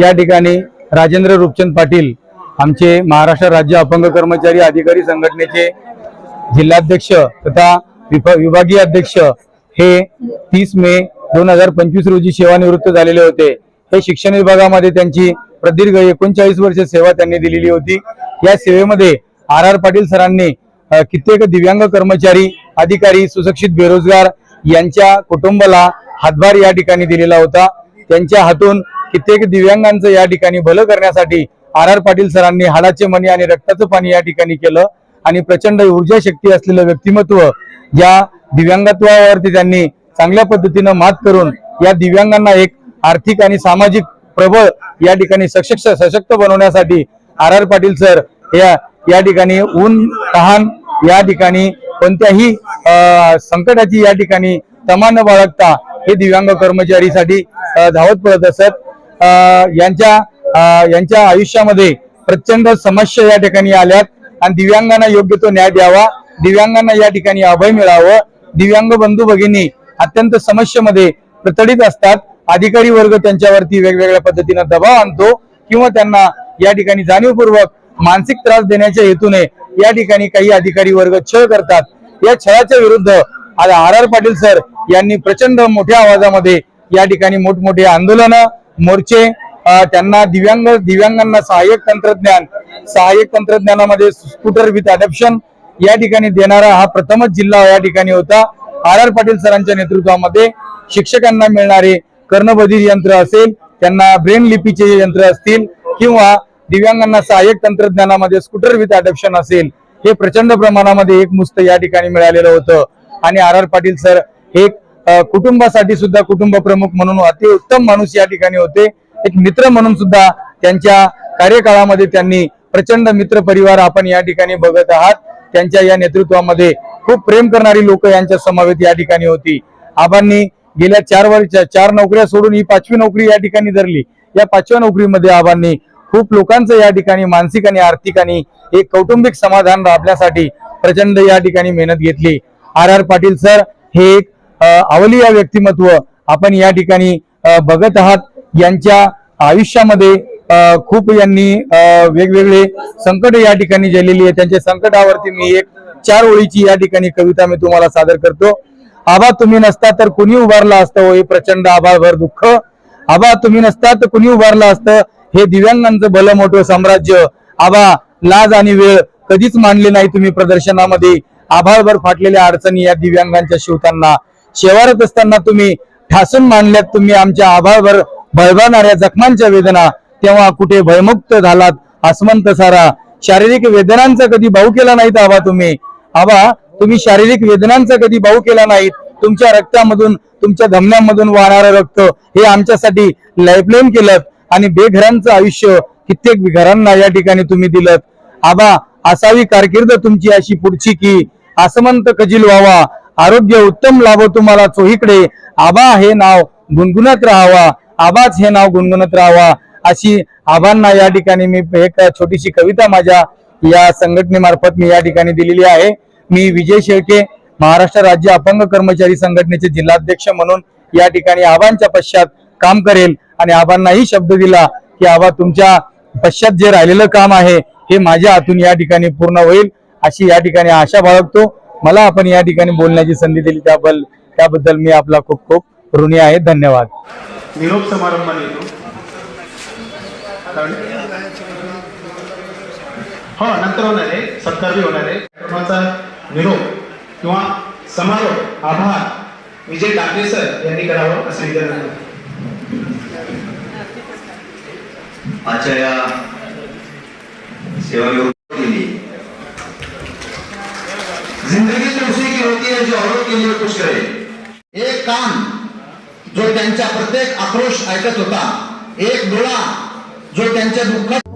या ठिकाणी राजेंद्र रूपचंद पाटील आमचे महाराष्ट्र राज्य अपंग कर्मचारी अधिकारी संघटनेचे जिल्हाध्यक्ष तथा विभागीय अध्यक्ष हे तीस मे दोन हजार पंचवीस रोजी सेवानिवृत्त झालेले होते. हे शिक्षण विभागामध्ये त्यांची प्रदीर्घ एकोणचाळीस वर्ष सेवा त्यांनी दिलेली होती. या सेवेमध्ये आर आर पाटील सरांनी कित्येक दिव्यांग कर्मचारी अधिकारी सुशिक्षित बेरोजगार यांच्या कुटुंबाला हातभार या ठिकाणी दिलेला होता. त्यांच्या हातून कित्येक दिव्यांगांचं या ठिकाणी भलं करण्यासाठी आर आर पाटील सरांनी हाडाचे मणी आणि रक्ताचं पाणी या ठिकाणी केलं आणि प्रचंड ऊर्जा शक्ती असलेलं व्यक्तिमत्व या दिव्यांगत्वावरती त्यांनी चांगल्या पद्धतीनं मात करून या दिव्यांगांना एक आर्थिक आणि सामाजिक प्रबळ या ठिकाणी सशक्त सशक्त बनवण्यासाठी आर आर पाटील सर या या ठिकाणी ऊन तहान या ठिकाणी कोणत्याही संकटाची या ठिकाणी तमा न बाळगता हे दिव्यांग कर्मचारीसाठी धावत पडत असत. यांच्या यांच्या आयुष्यामध्ये प्रचंड समस्या या ठिकाणी आल्यात. आणि दिव्यांगांना योग्य तो न्याय द्यावा. दिव्यांगांना या ठिकाणी अभय मिळावं. दिव्यांग बंधू भगिनी अत्यंत समस्येमध्ये प्रतडित असतात. अधिकारी वर्ग त्यांच्यावरती वेगवेगळ्या पद्धतीनं दबाव आणतो किंवा त्यांना या ठिकाणी जाणीवपूर्वक मानसिक त्रास देण्याच्या हेतूने या ठिकाणी काही अधिकारी वर्ग छळ करतात. या छळाच्या विरुद्ध आज आर आर पाटील सर यांनी प्रचंड मोठ्या आवाजामध्ये या ठिकाणी मोठमोठे आंदोलनं मोर्चे त्यांना दिव्यांग दिव्यांगांना सहाय्यक तंत्रज्ञान सहाय्यक तंत्रज्ञानामध्ये स्कूटर विथ अडॅप्शन या ठिकाणी देणारा हा प्रथमच जिल्हा या ठिकाणी होता. आर आर पाटील सरांच्या नेतृत्वामध्ये शिक्षकांना मिळणारे कर्णबधीर यंत्र असेल त्यांना ब्रेन लिपीचे यंत्र असतील किंवा दिव्यांगांना सहाय्यक तंत्रज्ञानामध्ये स्कूटर विथ अडॅप्शन असेल हे प्रचंड प्रमाणामध्ये एक मुस्त या ठिकाणी मिळालेलं होतं. आणि आर आर पाटील सर एक कुटुंबासाठी सुद्धा कुटुंब प्रमुख म्हणून अति उत्तम माणूस या ठिकाणी होते. एक मित्र म्हणून सुद्धा त्यांच्या कार्यकाळामध्ये त्यांनी प्रचंड मित्र परिवार आपण या ठिकाणी बघत आहात. त्यांच्या या नेतृत्वामध्ये खूप प्रेम करणारी लोक यांच्या समावेत या ठिकाणी होती. आबांनी गेल्या चार वर्ष चार नोकऱ्या सोडून ही पाचवी नोकरी या ठिकाणी धरली. या पाचव्या नोकरीमध्ये आबांनी खूप लोकांचं या ठिकाणी मानसिक आणि आर्थिक आणि एक कौटुंबिक समाधान राबण्यासाठी प्रचंड या ठिकाणी मेहनत घेतली. आर आर पाटील सर हे एक आवली अवलिया व्यक्तिमत्व आपण या ठिकाणी बघत आहात. यांच्या आयुष्यामध्ये खूप यांनी वेगवेगळे संकट या ठिकाणी झालेली आहे त्यांच्या संकटावरती मी एक चार ओळीची या ठिकाणी कविता मी तुम्हाला सादर करतो. आबा तुम्ही नसता तर कुणी उभारला असतं? हो हे प्रचंड आभाळभर दुःख. आबा तुम्ही नसता तर कुणी उभारलं असतं? हे दिव्यांगांचं भलं मोठं साम्राज्य. आबा लाज आणि वेळ कधीच मानले नाही तुम्ही प्रदर्शनामध्ये. आभाळभर फाटलेल्या अडचणी या दिव्यांगांच्या शिवतांना. शेवारत असताना तुम्ही ठासून मानल्यात तुम्ही आमच्या आभाळभर बळबळणाऱ्या जखमांच्या वेदना तेव्हा कुठे भयमुक्त झालात आसमंत सारा. शारीरिक वेदनांचा कधी भाऊ केला नाहीत आबा तुम्ही? आबा तुम्ही शारीरिक वेदनांचा कधी भाऊ केला नाहीत? तुमच्या रक्तामधून तुमच्या धमन्यांमधून वाहणारं रक्त हे आमच्यासाठी लाईफलाईन केलं आणि बेघरांचं आयुष्य कित्येक घरांना या ठिकाणी तुम्ही दिलं आबा असावी कारकीर्द तुमची अशी पुढची की आसमंत कजील व्हावा. आरोग्य उत्तम लाभो तुम्हाला चोहीकडे. आबा हे नाव गुणगुणत राहावा. आबाच हे नाव गुणगुणत राहावा. अशी आबांना या ठिकाणी मी एक छोटीशी कविता माझ्या या संघटनेमार्फत मी या ठिकाणी दिलेली आहे. मी विजय शेळके महाराष्ट्र राज्य अपंग कर्मचारी संघटनेचे जिल्हाध्यक्ष म्हणून या ठिकाणी आबांच्या पश्चात काम करेल. आणि आबांनाही शब्द दिला की आबा तुमच्या पश्चात जे राहिलेलं काम आहे हे माझ्या हातून या ठिकाणी पूर्ण होईल. अशी या ठिकाणी आशा बाळगतो. मला आपण या ठिकाणी बोलण्याची संधी दिली. त्याबद्दल त्याबद्दल मी आपला खूप खूप ऋणी आहे. धन्यवाद. निरोप हो नंतर होणार आहे. सत्कार होणार आहे. कार्यक्रमाचा निरोप किंवा समारोप आभार विजय डाके सर यांनी करावं असं आजच्या या जिंदगी तो उसी की होती है जो औरों के लिए कुछ करे एक कान जो त्यांचा प्रत्येक आक्रोश ऐकत होता एक डोळा जो त्यांच्या दुःखात